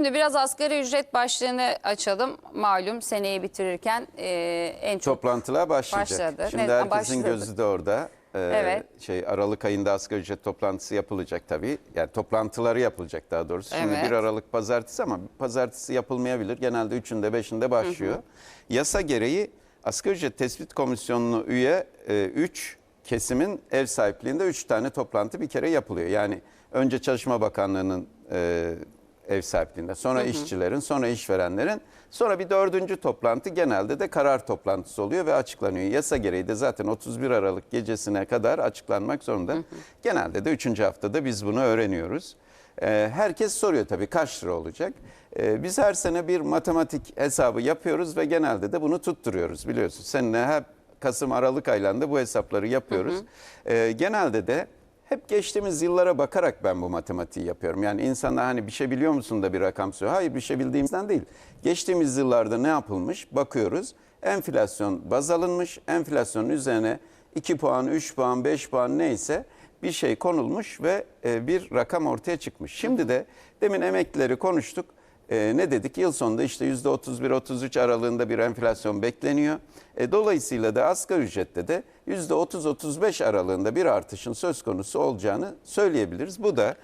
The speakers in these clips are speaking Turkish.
Şimdi biraz asgari ücret başlığını açalım. Malum seneyi bitirirken e, en çok Toplantılar başlayacak. Başladı. Şimdi Ne- herkesin başladı. gözü de orada. Ee, Evet. Şey Aralık ayında asgari ücret toplantısı yapılacak tabii. Yani toplantıları yapılacak daha doğrusu. Şimdi Evet. 1 Aralık pazartesi ama pazartesi yapılmayabilir. Genelde 3'ünde 5'inde başlıyor. Yasa gereği asgari ücret tespit komisyonunu üye 3 kesimin ev sahipliğinde 3 tane toplantı bir kere yapılıyor. Yani önce Çalışma Bakanlığı'nın e, ev sahipliğinde, sonra işçilerin, sonra işverenlerin, sonra bir dördüncü toplantı genelde de karar toplantısı oluyor ve açıklanıyor. Yasa gereği de zaten 31 Aralık gecesine kadar açıklanmak zorunda. Genelde de üçüncü haftada biz bunu öğreniyoruz. Ee, herkes soruyor tabii kaç lira olacak. Ee, biz her sene bir matematik hesabı yapıyoruz ve genelde de bunu tutturuyoruz biliyorsun. Seninle hep Kasım Aralık aylarında bu hesapları yapıyoruz. Ee, genelde de hep geçtiğimiz yıllara bakarak ben bu matematiği yapıyorum. Yani insanlar hani bir şey biliyor musun da bir rakam söylüyor. Hayır bir şey bildiğimizden değil. Geçtiğimiz yıllarda ne yapılmış bakıyoruz. Enflasyon baz alınmış. Enflasyonun üzerine 2 puan, 3 puan, 5 puan neyse bir şey konulmuş ve e, bir rakam ortaya çıkmış. Şimdi de demin emeklileri konuştuk. E, ne dedik? Yıl sonunda işte %31-33 aralığında bir enflasyon bekleniyor. E, dolayısıyla da asgari ücrette de %30-35 aralığında bir artışın söz konusu olacağını söyleyebiliriz. Bu da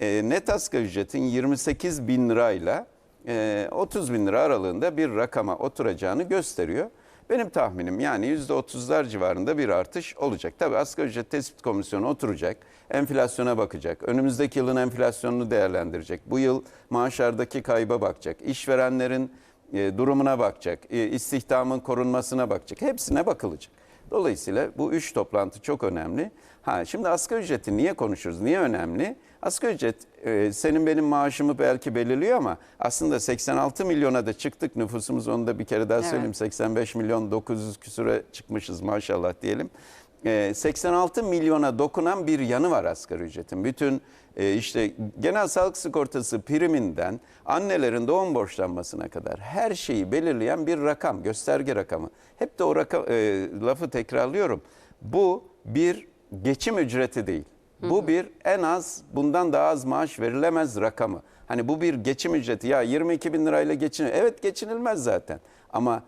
e, net asgari ücretin 28 bin lirayla e, 30 bin lira aralığında bir rakama oturacağını gösteriyor. Benim tahminim yani %30'lar civarında bir artış olacak. Tabii asgari ücret tespit komisyonu oturacak, enflasyona bakacak, önümüzdeki yılın enflasyonunu değerlendirecek, bu yıl maaşlardaki kayba bakacak, işverenlerin e, durumuna bakacak, e, istihdamın korunmasına bakacak, hepsine bakılacak. Dolayısıyla bu üç toplantı çok önemli. Ha şimdi asgari ücreti niye konuşuruz? Niye önemli? Asgari ücret e, senin benim maaşımı belki belirliyor ama aslında 86 milyona da çıktık nüfusumuz onu da bir kere daha Evet. söyleyeyim. 85 milyon 900 küsüre çıkmışız maşallah diyelim. E, 86 milyona dokunan bir yanı var asgari ücretin. Bütün e, işte genel sağlık sigortası priminden annelerin doğum borçlanmasına kadar her şeyi belirleyen bir rakam, gösterge rakamı. Hep de o rakam, e, lafı tekrarlıyorum. Bu bir geçim ücreti değil. Bu bir en az bundan daha az maaş verilemez rakamı. Hani bu bir geçim ücreti ya 22 bin lirayla geçinir. Evet geçinilmez zaten ama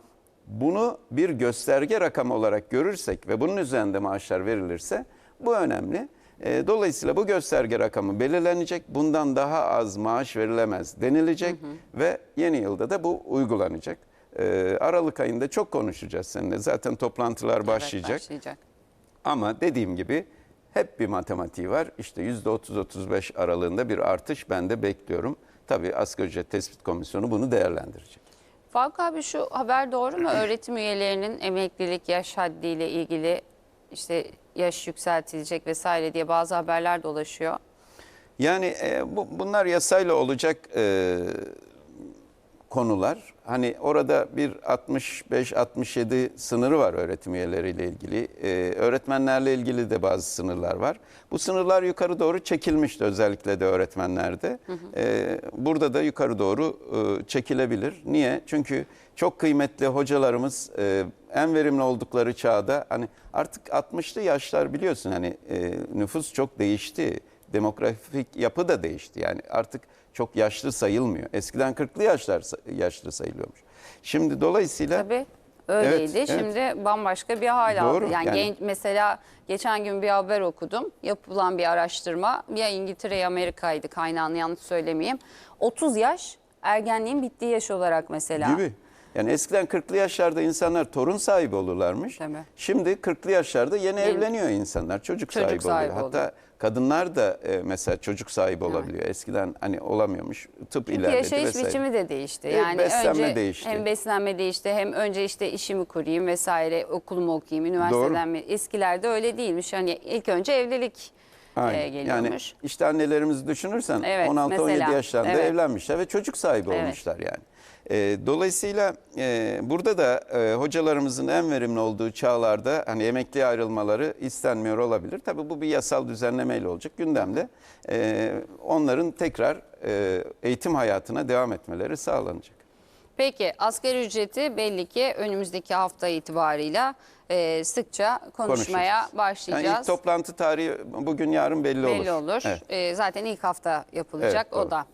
bunu bir gösterge rakamı olarak görürsek ve bunun üzerinde maaşlar verilirse bu önemli. E, Dolayısıyla bu gösterge rakamı belirlenecek. Bundan daha az maaş verilemez denilecek ve yeni yılda da bu uygulanacak. E, Aralık ayında çok konuşacağız seninle. Zaten toplantılar Evet, başlayacak. başlayacak. Ama dediğim gibi hep bir matematiği var. İşte %30-35 aralığında bir artış ben de bekliyorum. Tabii asgari ücret tespit komisyonu bunu değerlendirecek. Faruk abi şu haber doğru mu? Öğretim üyelerinin emeklilik yaş haddiyle ilgili işte yaş yükseltilecek vesaire diye bazı haberler dolaşıyor. Yani e, bu, bunlar yasayla olacak e, konular. Hani orada bir 65-67 sınırı var öğretim üyeleriyle ilgili. E, öğretmenlerle ilgili de bazı sınırlar var. Bu sınırlar yukarı doğru çekilmişti özellikle de öğretmenlerde. E, burada da yukarı doğru e, çekilebilir. Niye? Çünkü çok kıymetli hocalarımız e, en verimli oldukları çağda hani artık 60'lı yaşlar biliyorsun hani e, nüfus çok değişti demografik yapı da değişti. Yani artık çok yaşlı sayılmıyor. Eskiden 40'lı yaşlar yaşlı sayılıyormuş. Şimdi dolayısıyla Tabii öyleydi. Evet, evet. Şimdi bambaşka bir hal aldı. Yani, yani- genç mesela geçen gün bir haber okudum. Yapılan bir araştırma. Ya İngiltere ya Amerika'ydı kaynağını yanlış söylemeyeyim. 30 yaş ergenliğin bittiği yaş olarak mesela. gibi. Yani eskiden 40'lı yaşlarda insanlar torun sahibi olurlarmış. Şimdi 40'lı yaşlarda yeni, Yeni- evleniyor insanlar. Çocuk, Çocuk sahibi, sahibi oluyor. oluyor. Hatta kadınlar da e, mesela çocuk sahibi olabiliyor. Eskiden hani olamıyormuş. Tıp Çünkü ilerledi yaşayış vesaire. biçimi de değişti. Evet, Yani beslenme önce değişti. hem beslenme değişti hem önce işte işimi kurayım vesaire okulumu okuyayım üniversiteden mi? Eskilerde öyle değilmiş. Hani ilk önce evlilik e, Aynen. Yani geliyormuş. işte annelerimizi düşünürsen Evet, 16-17 mesela. yaşlarında Evet. evlenmişler ve çocuk sahibi Evet. olmuşlar yani. E, dolayısıyla e, burada da e, hocalarımızın en verimli olduğu çağlarda hani emekliye ayrılmaları istenmiyor olabilir. Tabii bu bir yasal düzenlemeyle olacak gündemde. E, onların tekrar e, eğitim hayatına devam etmeleri sağlanacak. Peki asgari ücreti belli ki önümüzdeki hafta itibarıyla e, sıkça konuşmaya başlayacağız. Yani ilk toplantı tarihi bugün yarın belli, olur. belli olur. Evet. E, zaten ilk hafta yapılacak Evet, o doğru. da.